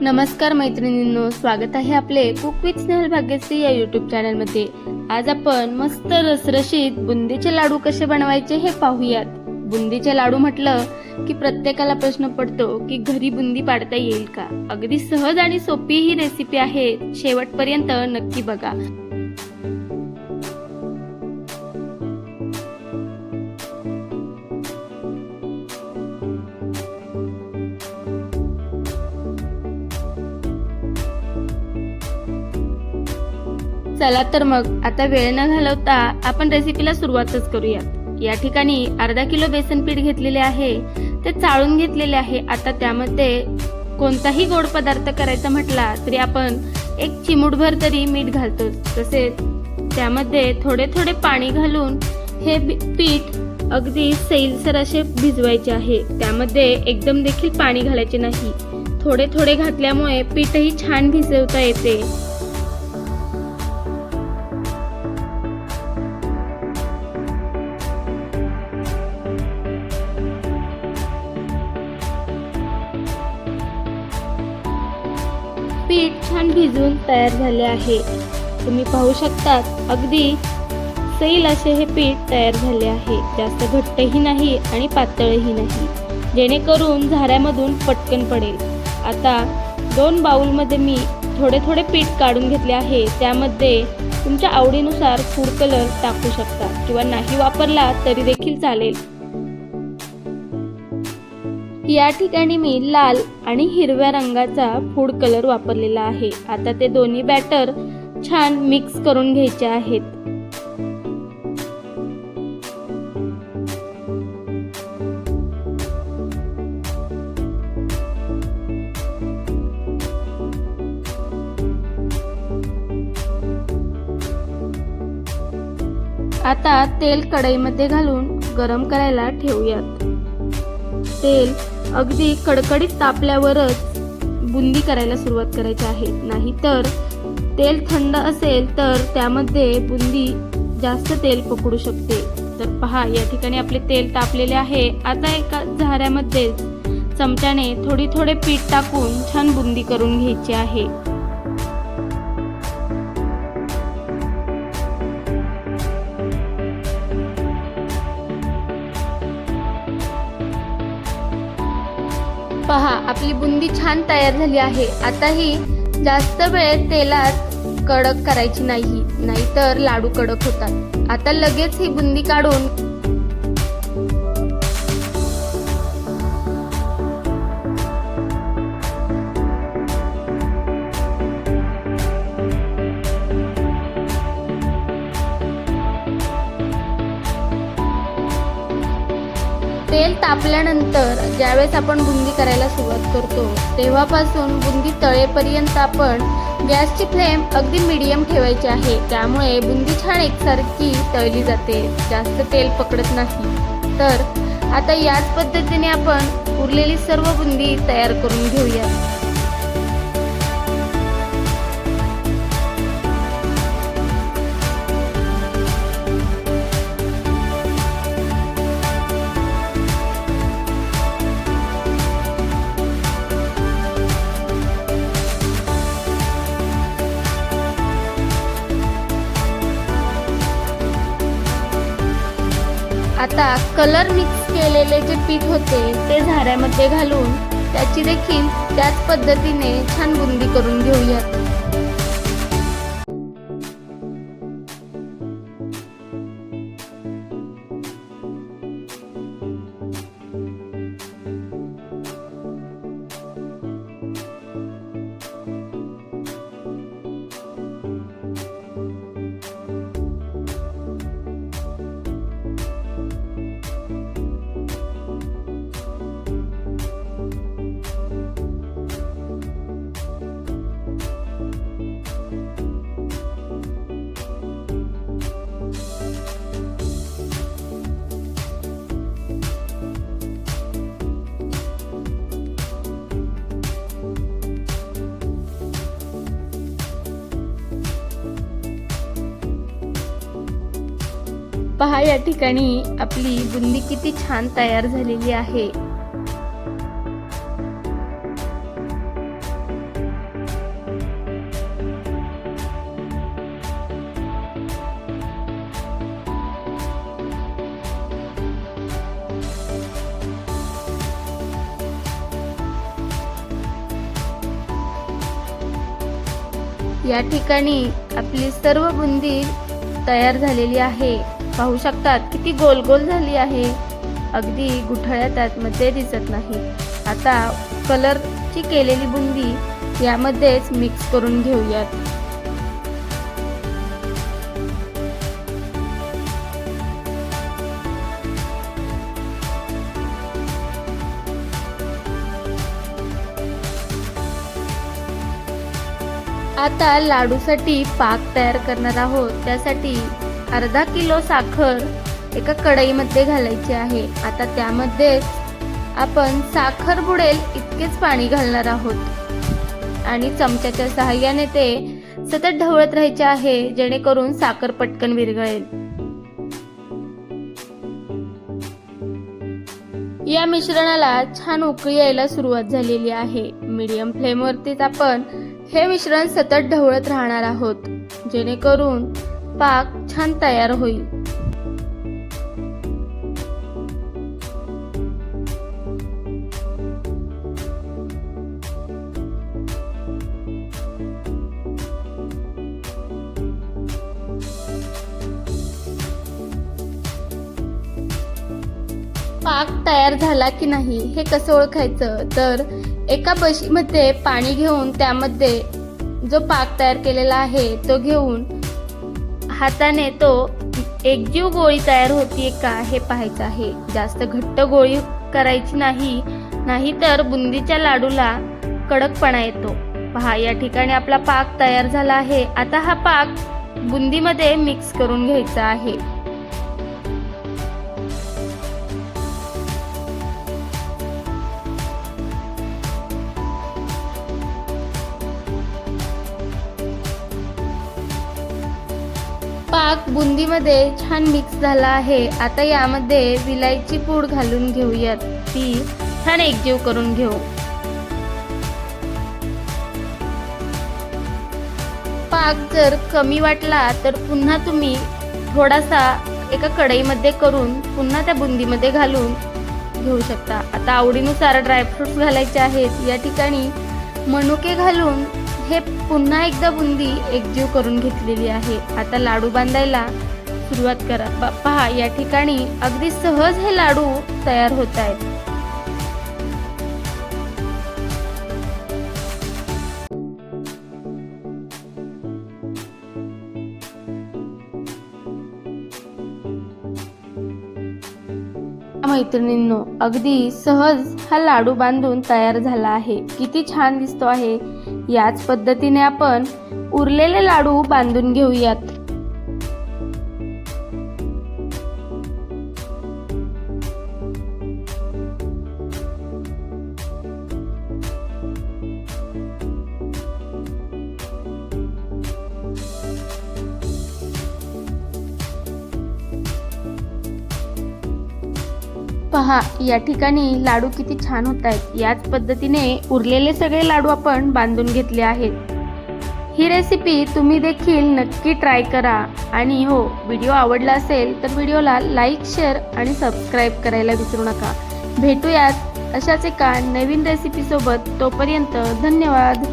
नमस्कार मैत्रिणींनो स्वागत आहे आपले कुक विथ स्नेहल भाग्यश्री या यूट्यूब चॅनलमध्ये आज आपण मस्त रसरशीत बुंदीचे लाडू कसे बनवायचे हे पाहूयात. बुंदीचे लाडू म्हटलं की प्रत्येकाला प्रश्न पडतो की घरी बुंदी पाडता येईल का? अगदी सहज आणि सोपी ही रेसिपी आहे. शेवटपर्यंत नक्की बघा. चला तर मग आता वेळ न घालवता आपण रेसिपीला सुरुवातच करूयात या ठिकाणी अर्धा किलो बेसन पीठ घेतलेले आहे. ते चाळून घेतलेले आहे. आता त्यामध्ये कोणताही गोड पदार्थ करायचा म्हटला तरी आपण एक चिमूटभर तरी मीठ घालतो तसेच त्यामध्ये थोडे थोडे पाणी घालून हे पीठ अगदी सैलसर असे भिजवायचे आहे. त्यामध्ये एकदम देखील पाणी घालायचे नाही. थोडे थोडे घातल्यामुळे पीठही छान भिजवता येते. पीठ छान भिजवून तयार झाले आहे. तुम्ही पाहू शकतात अगदी सैल असे हे पीठ तयार झाले आहे. जास्त घट्टही नाही आणि पातळही नाही. जेणेकरून झाऱ्यामधून पटकन पडेल. आता दोन बाउलमध्ये मी थोडे थोडे पीठ काढून घेतले आहे. त्यामध्ये तुमच्या आवडीनुसार फूड कलर टाकू शकता. किंवा नाही वापरला तरी देखील चालेल. या ठिकाणी मी लाल आणि हिरव्या रंगाचा फूड कलर वापरलेला आहे. आता ते दोन्ही बॅटर छान मिक्स करून घ्यायचे आहेत. आता तेल कढईमध्ये घालून गरम करायला ठेवूयात. तेल अगदी कडकडीत तापल्यावरच बुंदी करायला सुरुवात करायची आहे. नाहीतर तेल थंड असेल तर त्यामध्ये बुंदी जास्त तेल पकडू शकते. तर पहा या ठिकाणी आपले तेल तापलेले आहे. आता एका झाऱ्यामध्ये चमच्याने थोडी थोडे पीठ टाकून छान बुंदी करून घ्यायची आहे. पहा आपली बुंदी छान तयार झाली आहे. आता ही जास्त वेळ तेलात कडक करायची नाही नाहीतर लाडू कडक होतात. आता लगेच ही बुंदी काढून तापल्यानंतर ज्यावेळेस आपण बुंदी करायला सुरुवात करतो तेव्हापासून बुंदी तळेपर्यंत आपण गॅसची फ्लेम अगदी मीडियम ठेवायची आहे. त्यामुळे बुंदी छान एकसारखी तळली जाते. जास्त तेल पकडत नाही. तर आता याच पद्धतीने आपण उरलेली सर्व बुंदी तयार करून घेऊया आता कलर मिक्स केलेले जे पीठ होते ते झाऱ्यामध्ये घालून त्याची देखील त्याच पद्धतीने छान बुंदी करून घेऊयात. पहा या ठिकाणी आपली बुंदी किती छान तयार झालेली आहे. या ठिकाणी आपली सर्व बुंदी तयार झालेली आहे. पाहू शकतात किती गोल गोल झाली आहे. अगदी गुठळ्या त्यामध्ये दिसत नाही. आता कलरची केलेली बुंदी यामध्येच मिक्स करून घेऊयात. आता लाडूसाठी पाक तयार करणार आहोत. त्यासाठी अर्धा किलो साखर एका कढईमध्ये घालायची आहे. आता त्यामध्येच आपण साखर बुडेल इतकेच पाणी घालणार आहोत. आणि चमच्याच्या सहाय्याने ते सतत ढवळत राहायचे आहे जेणेकरून साखर पटकन विरघळेल. या मिश्रणाला छान उकळी यायला सुरुवात झालेली आहे. मीडियम फ्लेमवरतीच आपण हे मिश्रण सतत ढवळत राहणार आहोत जेणेकरून पाक छान तयार होईल. पाक तयार झाला की नाही हे कसं ओळखायचं? तर एका बशीमध्ये पाणी घेऊन त्यामध्ये जो पाक तयार केलेला आहे तो घेऊन हाताने तो एकजीव गोळी तयार होतीये का हे पाहायचं आहे. जास्त घट्ट गोळी करायची नाही नाहीतर बुंदीच्या लाडूला कडकपणा येतो. पहा या ठिकाणी आपला पाक तयार झाला आहे. आता हा पाक बुंदीमध्ये मिक्स करून घ्यायचा आहे. पाक बुंदीमध्ये छान मिक्स झाला आहे. आता यामध्ये विलायची पूड घालून घेऊयात. ती छान एकजीव करून घेऊ. पाक जर कमी वाटला तर पुन्हा तुम्ही थोडासा एका कढईमध्ये करून पुन्हा त्या बुंदीमध्ये घालून घेऊ शकता. आता आवडीनुसार ड्रायफ्रुट्स घालायचे आहेत. या ठिकाणी मनुके घालून हे पुन्हा एकदा बुंदी एकजीव करून घेतलेली आहे. आता लाडू बांधायला सुरुवात करा. पहा या ठिकाणी अगदी सहज हे लाडू तयार होत आहेत. मैत्रिणींनो अगदी सहज हा लाडू बांधून तयार झाला आहे. किती छान दिसतो आहे. याच पद्धतीने आपण उरलेले लाडू बांधून घेऊयात. पहा या ठिकाणी लाडू किती छान होत आहेत याच पद्धतीने उरलेले सगळे लाडू आपण बांधून घेतले आहेत. ही रेसिपी तुम्ही देखील नक्की ट्राय करा. आणि हो व्हिडिओ आवडला असेल तर व्हिडिओला लाईक शेअर आणि सबस्क्राईब करायला विसरू नका. भेटूयात अशाच एका नवीन रेसिपीसोबत तोपर्यंत धन्यवाद.